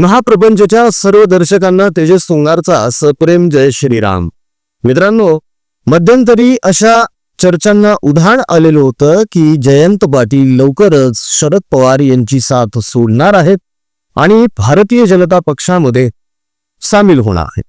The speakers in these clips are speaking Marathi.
महाप्रपंचच्या सर्व दर्शकांना तेजस सोंगारचा सप्रेम जय श्रीराम. मित्रांनो मध्यंतरी अशा चर्चांना उधाण आलेलं होतं की जयंत पाटील लवकरच शरद पवार यांची साथ सोडणार आहेत आणि भारतीय जनता पक्षामध्ये सामील होणार आहेत.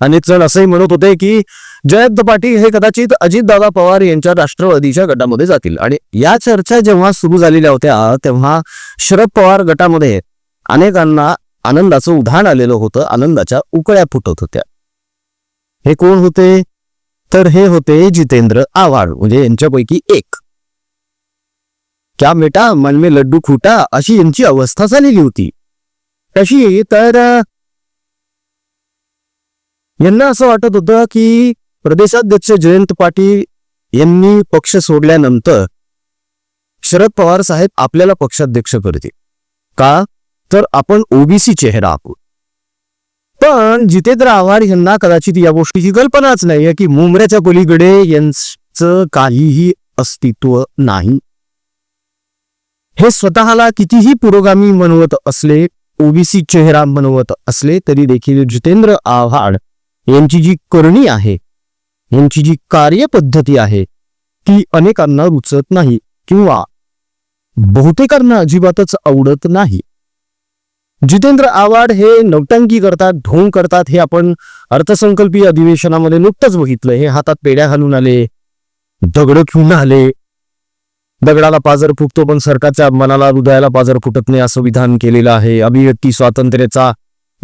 अनेक जण असंही म्हणत होते की जयंत पाटील हे कदाचित अजितदादा पवार यांच्या राष्ट्रवादीच्या गटामध्ये जातील. आणि या चर्चा जेव्हा सुरू झालेल्या होत्या तेव्हा शरद पवार गटामध्ये अनेकांना आनंदाचं उधाण आलेलं होतं आनंदाच्या उकळ्या फुटत होत्या. हे कोण होते? तर हे होते जितेंद्र आव्हाड म्हणजे यांच्यापैकी एक. क्या बेटा मन में लड्डू खुटा अशी यांची अवस्था झालेली होती. कशी? तर यांना असं वाटत होतं की प्रदेशाध्यक्ष जयंत पाटील यांनी पक्ष सोडल्यानंतर शरद पवार साहेब आपल्याला पक्षाध्यक्ष करतील. का? तर आपण ओबीसी चेहरा आहोत. पण जितेंद्र आव्हाड यांना कदाचित या गोष्टीची कल्पनाच नाहीये की मुंबऱ्याच्या पलीकडे यांचं काहीही अस्तित्व नाही. हे स्वतःला कितीही पुरोगामी म्हणवत असले ओबीसी चेहरा म्हणवत असले तरी देखील जितेंद्र आव्हाड यांची जी करणी आहे यांची जी कार्यपद्धती आहे ती अनेकांना रुचत नाही किंवा बहुतेकांना अजिबातच आवडत नाही. जितेंद्र आव्हाड हे नौटंकी करतात ढोंग करतात हे आपण अर्थसंकल्पीय अधिवेशनामध्ये नुकतंच बघितलं हे हातात पेड्या घालून आले दगड घेऊन आले. दगडाला पाजर फुटतो पण सरकारच्या मनाला हृदयाला पाजर फुटत नाही असं विधान केलेलं आहे. अभिव्यक्ती स्वातंत्र्याचा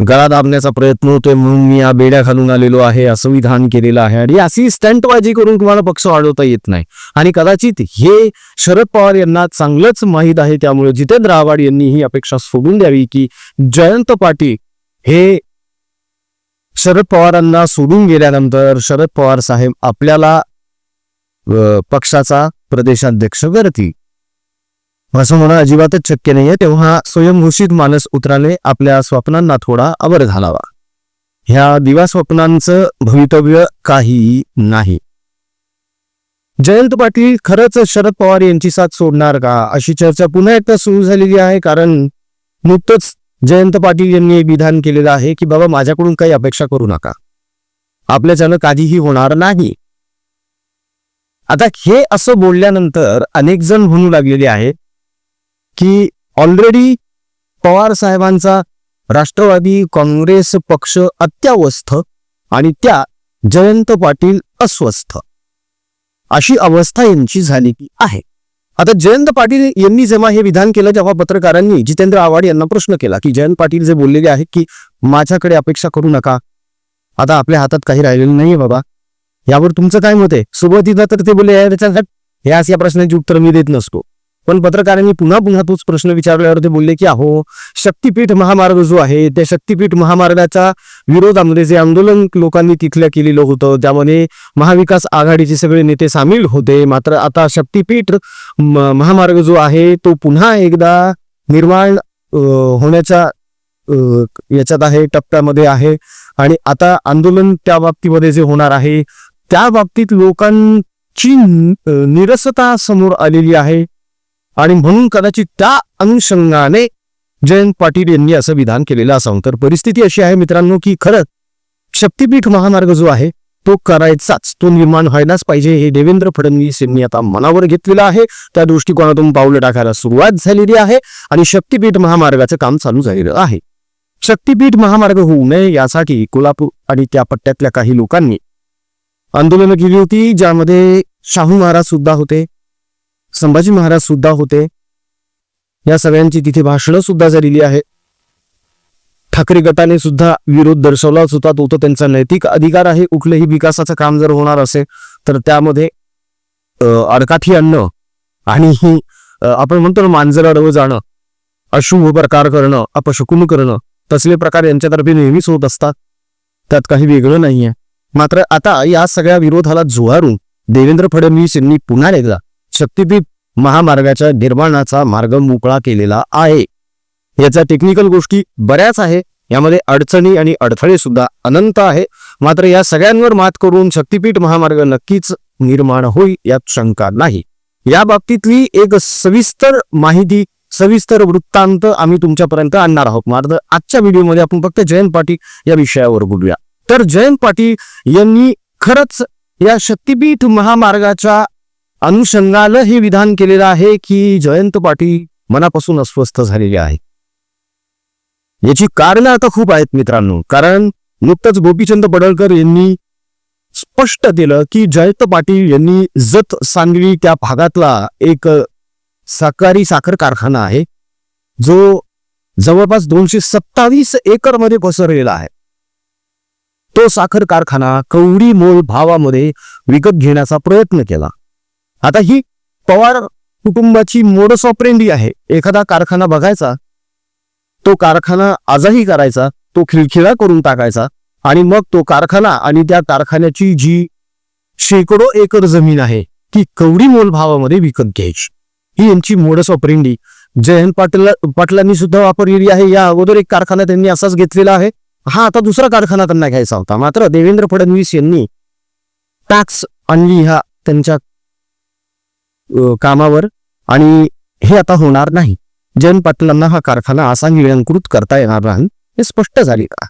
गळा दाबण्याचा प्रयत्न होतोय म्हणून मी या बेड्या घालून आलेलो आहे असं विधान केलेलं आहे. आणि अशी स्टंटबाजी करून तुम्हाला पक्ष वाढवता येत नाही. आणि कदाचित हे शरद पवार यांना चांगलंच माहीत आहे त्यामुळे जितेंद्र आव्हाड यांनी ही अपेक्षा सोडून द्यावी की जयंत पाटील हे शरद पवारांना सोडून गेल्यानंतर शरद पवार साहेब आपल्याला पक्षाचा प्रदेशाध्यक्ष करतील. असं म्हणणं अजिबातच शक्य नाहीये. तेव्हा स्वयंघोषित मानस उतराने आपल्या स्वप्नांना थोडा आवर घालावा. ह्या दिवा स्वप्नांचं भवितव्य काही नाही. जयंत पाटील खरंच शरद पवार यांची साथ सोडणार का? अशी चर्चा पुन्हा एकदा सुरू झालेली आहे कारण नुकतंच जयंत पाटील यांनी विधान केलेलं आहे की बाबा माझ्याकडून काही अपेक्षा करू नका. आपल्याच्यानं काहीही होणार नाही. आता हे असं बोलल्यानंतर अनेक जण म्हणू लागलेले आहेत की ऑलरेडी पवार साहेबांचा राष्ट्रवादी काँग्रेस पक्ष अत्यावस्थ आणि त्या जयंत पाटील अस्वस्थ. अशी अवस्था यांची झालेली आहे. आता जयंत पाटील यांनी जेव्हा हे विधान केलं तेव्हा पत्रकारांनी जितेंद्र आव्हाड यांना प्रश्न केला की जयंत पाटील जे बोललेले आहेत की माझ्याकडे अपेक्षा करू नका आता आपल्या हातात काही राहिलेलं नाहीये बाबा. यावर तुमचं काय मत आहे? सुरुवातीला तर ते बोलले "यार, या प्रश्नाची उत्तर मी देत नसतो. पण पत्रकारांनी पुन्हा पुन्हा तोच प्रश्न विचारल्यावर ते बोलले की अहो शक्तीपीठ महामार्ग जो आहे त्या शक्तीपीठ महामार्गाच्या विरोधामध्ये जे आंदोलन लोकांनी तिथल्या केलेलं होतं त्यामध्ये महाविकास आघाडीचे सगळे नेते सामील होते. मात्र आता शक्तीपीठ म- महामार्ग जो आहे तो पुन्हा एकदा निर्माण होण्याच्या याच्यात आहे टप्प्यामध्ये आहे. आणि आता आंदोलन त्या बाबतीमध्ये जे होणार आहे त्या बाबतीत लोकांची निरसता समोर आलेली आहे. आणि म्हणून कदाचित त्या अनुषंगाने जयंत पाटील यांनी असं विधान केलेलं असावं. तर परिस्थिती अशी आहे मित्रांनो की खरंच शक्तीपीठ महामार्ग जो आहे तो करायचाच तो निर्माण व्हायलाच पाहिजे हे देवेंद्र फडणवीस यांनी आता मनावर घेतलेलं आहे. त्या दृष्टिकोनातून पावलं टाकायला सुरुवात झालेली आहे आणि शक्तीपीठ महामार्गाचं काम चालू झालेलं आहे. शक्तीपीठ महामार्ग होऊ नये यासाठी कोल्हापूर आणि त्या पट्ट्यातल्या काही लोकांनी आंदोलनं केली होती ज्यामध्ये शाहू महाराज सुद्धा होते. संभाजी महाराज सुद्धा होते. या सगळ्यांची तिथे भाषणं सुद्धा झालेली आहेत ठाकरे गटाने सुद्धा विरोध दर्शवलाच होता तो तर त्यांचा नैतिक अधिकार आहे. कुठलंही विकासाचं काम जर होणार असेल तर त्यामध्ये अडकाठी आणणं आणि आपण म्हणतो ना मांजर अडवं जाणं अशुभ प्रकार करणं अपशकुन करणं तसले प्रकार यांच्यातर्फे नेहमीच होत असतात. त्यात काही वेगळं नाहीये. मात्र आता या सगळ्या विरोधाला जुहारून देवेंद्र फडणवीस यांनी पुन्हा एकदा शक्तीपीठ महामार्गाच्या निर्माणाचा मार्ग मोकळा केलेला आहे. याचा टेक्निकल गोष्टी बऱ्याच आहे. यामध्ये अडचणी आणि अडथळे सुद्धा अनंत आहे. मात्र या सगळ्यांवर मात करून शक्तीपीठ महामार्ग नक्कीच निर्माण होईल यात शंका नाही. या बाबतीतली एक सविस्तर माहिती सविस्तर वृत्तांत आम्ही तुमच्यापर्यंत आणणार आहोत. मात्र आजच्या व्हिडिओमध्ये आपण फक्त जयंत पाटील या विषयावर बोलूया. तर जयंत पाटील यांनी खरंच या शक्तीपीठ महामार्गाच्या अनुषंगानं हे विधान केलेलं आहे की जयंत पाटील मनापासून अस्वस्थ झालेले आहे याची कारणं आता खूप आहेत मित्रांनो. कारण नुकतंच गोपीचंद पडळकर यांनी स्पष्ट केलं की जयंत पाटील यांनी जत सांगली त्या भागातला एक सहकारी साकारी साखर कारखाना आहे जो जवळपास दोनशे सत्तावीस एकरमध्ये पसरलेला आहे. तो साखर कारखाना कवडी मोल भावामध्ये विकत घेण्याचा प्रयत्न केला. आता ही पवार कुटुंबाची मोडस ऑपरेंडी आहे. एखादा कारखाना बघायचा तो कारखाना आजही करायचा तो खिळखिळा करून टाकायचा आणि मग तो कारखाना आणि त्या कारखान्याची जी शेकडो एकर जमीन आहे ती कवडी मोल भावामध्ये विकत घ्यायची? ही यांची मोडस ऑपरेंडी जयंत पाटील पाटलांनी सुद्धा वापरलेली आहे. या अगोदर एक कारखाना त्यांनी असाच घेतलेला आहे. हा आता दुसरा कारखाना त्यांना घ्यायचा होता. मात्र देवेंद्र फडणवीस यांनी टॅक्स आणली. ह्या त्यांच्या कामावर आणि हे आता होणार नाही. जयंत पाटलांना हा कारखाना असा नियंकृत करता येणार नाही हे स्पष्ट झाले का?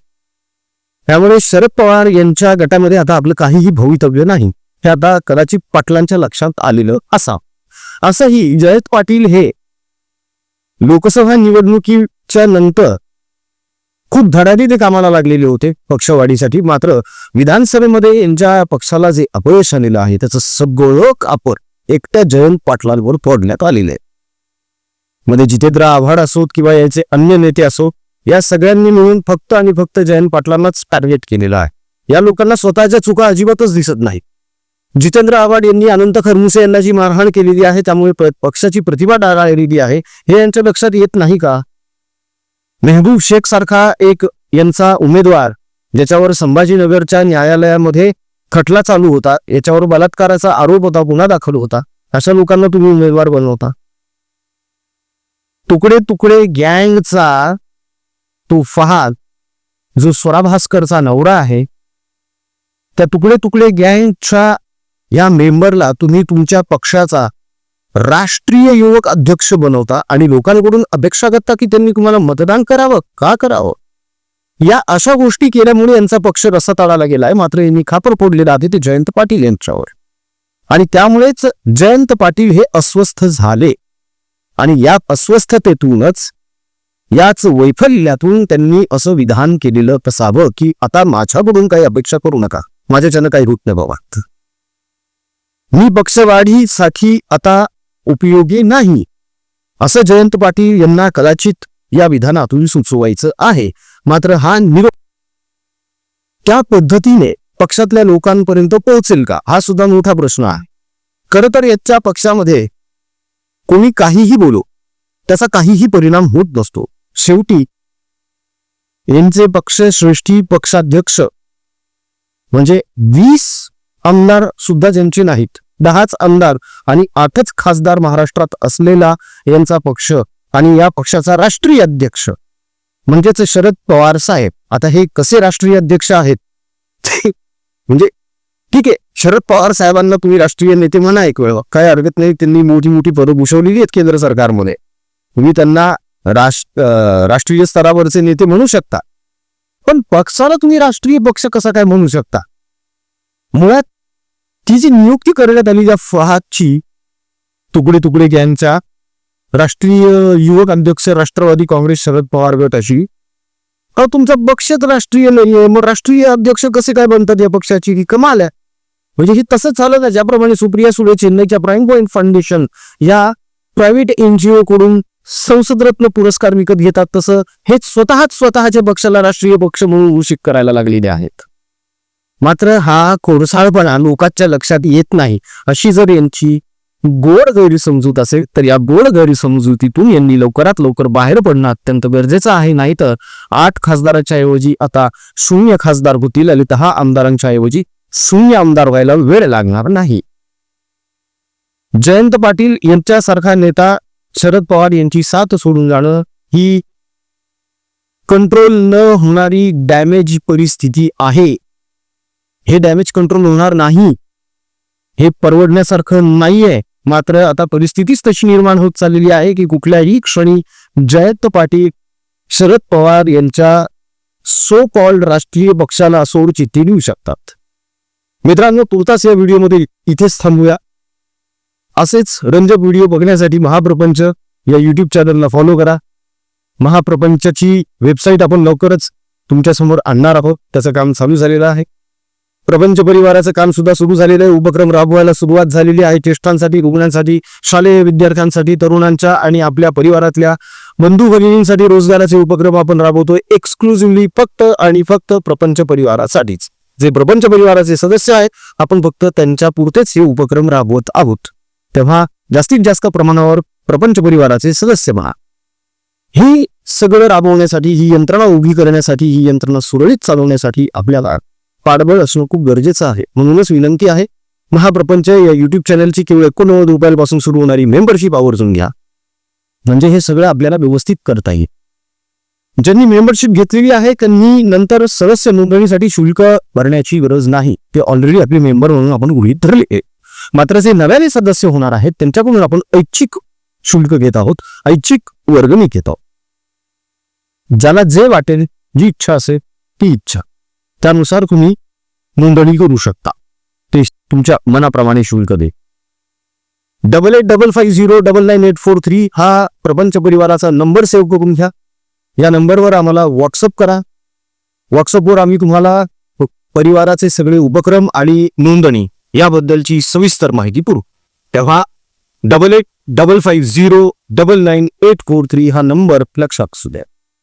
त्यामुळे शरद पवार यांच्या गटामध्ये आता आपलं काहीही भवितव्य नाही. हे आता कदाचित पाटलांच्या लक्षात आलेलं असा असंही जयंत पाटील हे लोकसभा निवडणुकीच्या नंतर खूप धडाडी ते कामाला लागलेले होते पक्षवाढीसाठी. मात्र विधानसभेमध्ये यांच्या पक्षाला जे अपयश आलेलं आहे त्याचं सगळं अपर एकट्या जयंत पाटलांवर फोडण्यात आलेले. मध्ये जितेंद्र आव्हाड असोत किंवा याचे अन्य नेते असो या सगळ्यांनी मिळून फक्त आणि फक्त जयंत पाटलांनाच टार्गेट केलेलं आहे. या लोकांना स्वतःच्या चुका अजिबातच दिसत नाही जितेंद्र आव्हाड यांनी अनंत खरमुसे यांना जी मारहाण केलेली आहे त्यामुळे पक्षाची प्रतिभा डाळालेली आहे हे यांच्या लक्षात येत नाही का? मेहबूब शेख सारखा एक यांचा उमेदवार ज्याच्यावर संभाजीनगरच्या न्यायालयामध्ये खटला चालू होता. याच्यावर बलात्काराचा आरोप होता गुन्हा दाखल होता. अशा लोकांना तुम्ही उमेदवार बनवता. तुकडे तुकडे गँगचा तो फहाद जो स्वरा भास्करचा नवरा आहे त्या तुकडे तुकडे गँगच्या या मेंबरला तुम्ही तुमच्या पक्षाचा राष्ट्रीय युवक अध्यक्ष बनवता आणि लोकांकडून अपेक्षा करता की त्यांनी तुम्हाला मतदान करावं? का करावं? या अशा गोष्टी केल्यामुळे यांचा पक्ष रसातळाला गेलाय. मात्र यांनी खापर फोडलेला आहे ते जयंत पाटील यांच्यावर. आणि त्यामुळेच जयंत पाटील हे अस्वस्थ झाले. आणि या अस्वस्थतेतूनच याच वैफल्यातून त्यांनी असं विधान केलेलं कसावं की आता माझ्याकडून काही अपेक्षा करू नका. माझ्याच्यानं काही होत नाही बाबा. मी पक्षवाढीसाठी आता उपयोगी नाही असं जयंत पाटील यांना कदाचित या विधानातून सुचवायचं आहे. मात्र हा निरोप त्या पद्धतीने पक्षातल्या लोकांपर्यंत पोहोचेल का? हा सुद्धा मोठा प्रश्न आहे. खरं तर याच्या पक्षामध्ये कोणी काहीही बोलो त्याचा काहीही परिणाम होत नसतो. शेवटी यांचे पक्ष श्रेष्ठी पक्षाध्यक्ष म्हणजे वीस आमदार सुद्धा ज्यांचे नाहीत दहाच आमदार आणि आठच खासदार महाराष्ट्रात असलेला यांचा पक्ष आणि या पक्षाचा राष्ट्रीय अध्यक्ष म्हणजेच शरद पवार साहेब. आता हे कसे राष्ट्रीय अध्यक्ष आहेत? म्हणजे ठीक आहे शरद पवार साहेबांना तुम्ही राष्ट्रीय नेते म्हणा एक वेळ. काय हरकत नाही त्यांनी मोठी मोठी पदं भूषवलेली आहेत केंद्र सरकारमध्ये. तुम्ही त्यांना राष्ट्र राष्ट्रीय स्तरावरचे नेते म्हणू शकता. पण पक्षाला तुम्ही राष्ट्रीय पक्ष कसा काय म्हणू शकता? मुळात ती जी नियुक्ती करण्यात आली त्या फहादची तुकडे तुकडे यांच्या राष्ट्रीय युवक अध्यक्ष राष्ट्रवादी काँग्रेस शरद पवार गट अशी अहो तुमचा पक्षच राष्ट्रीय नाहीये. मग राष्ट्रीय अध्यक्ष कसे काय बनतात या पक्षाची? ही कमाल आहे. म्हणजे हे तसंच झालं ना ज्याप्रमाणे सुप्रिया सुळे चेन्नईच्या प्राईम पॉईंट फाउंडेशन या प्रायव्हेट एनजीओ कडून संसदरत्न पुरस्कार विकत घेतात तसं हेच स्वतःच स्वतःच्या पक्षाला राष्ट्रीय पक्ष म्हणून घोषित करायला लागलेले आहेत. मात्र हा खोडसाळपणा लोकांच्या लक्षात येत नाही अशी जर यांची गोड गैरसमजूत असेल तर या गोड गैरसमजुतीतून यांनी लवकरात लवकर बाहेर पडणं अत्यंत गरजेचं आहे. नाही तर आठ खासदाराच्या ऐवजी आता शून्य खासदार होतील आणि दहा आमदारांच्या ऐवजी शून्य आमदार व्हायला वेळ लागणार नाही. जयंत पाटील यांच्यासारखा नेता शरद पवार यांची साथ सोडून जाणं ही कंट्रोल न होणारी डॅमेज परिस्थिती आहे. हे डॅमेज कंट्रोल होणार नाही. हे परवडण्यासारखं नाहीये. मात्र आता परिस्थितीच तशी निर्माण होत चाललेली आहे की कुठल्याही क्षणी जयंत पाटील शरद पवार यांच्या सो कॉल्ड राष्ट्रीय पक्षाला सोड चिठ्ठी देऊ शकतात. मित्रांनो तुर्तास या व्हिडिओमध्ये इथेच थांबूया. असेच रंजक व्हिडिओ बघण्यासाठी महाप्रपंच या यूट्यूब चॅनलला फॉलो करा. महाप्रपंचची वेबसाईट आपण लवकरच तुमच्यासमोर आणणार आहोत. त्याचं काम चालू झालेलं आहे. प्रपंच परिवाराचं काम सुद्धा सुरू झालेलं आहे. उपक्रम राबवायला सुरुवात झालेली आहे. ज्येष्ठांसाठी रुग्णांसाठी शालेय विद्यार्थ्यांसाठी तरुणांच्या आणि आपल्या परिवारातल्या बंधू भगिनींसाठी रोजगाराचे उपक्रम आपण राबवतोय. एक्सक्लुझिव्हली फक्त आणि फक्त प्रपंच परिवारासाठीच. जे प्रपंच परिवाराचे सदस्य आहेत आपण फक्त त्यांच्या पुरतेच हे उपक्रम राबवत आहोत. तेव्हा जास्तीत जास्त प्रमाणावर प्रपंच परिवाराचे सदस्य म्हणा ही सगळं राबवण्यासाठी ही यंत्रणा उभी करण्यासाठी ही यंत्रणा सुरळीत चालवण्यासाठी आपल्याला पाठबळ असणं खूप गरजेचं आहे. म्हणूनच विनंती आहे महाप्रपंच या युट्यूब चॅनलची केवळ एकोणनव्वद रुपयापासून सुरू होणारी मेंबरशिप आवर्जून घ्या. म्हणजे हे सगळं आपल्याला व्यवस्थित करता येईल. ज्यांनी मेंबरशिप घेतलेली आहे त्यांनी नंतर सदस्य नोंदणीसाठी शुल्क भरण्याची गरज नाही. ते ऑलरेडी आपले मेंबर म्हणून आपण गृहित धरले आहे. मात्र जे नव्याने सदस्य होणार आहेत त्यांच्याकडून आपण ऐच्छिक शुल्क घेत आहोत ऐच्छिक वर्गणी घेत आहोत. ज्याला जे वाटेल जी इच्छा असेल ती इच्छा. त्यानुसार तुम्ही नोंदणी करू शकता. ते तुमच्या मनाप्रमाणे शुल्क दे. Double eight double five zero double nine eight four three हा प्रपंच परिवाराचा नंबर सेव्ह करून घ्या. या नंबरवर आम्हाला व्हॉट्सअप करा. व्हॉट्सअपवर आम्ही तुम्हाला परिवाराचे सगळे उपक्रम आणि नोंदणी याबद्दलची सविस्तर माहिती पुरू तेव्हा double eight double five zero double nine eight four three हा नंबर लक्षात असू द्या.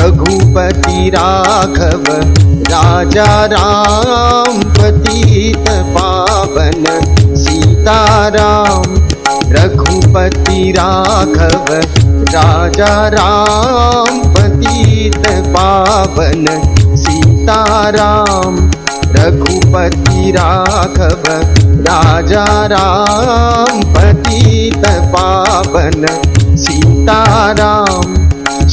रघुपति राघव राजा राम पतित पावन सीताराम रघुपति राघव राजा राम पतित पावन सीताराम रघुपति राघव राजा राम पतित पावन सीताराम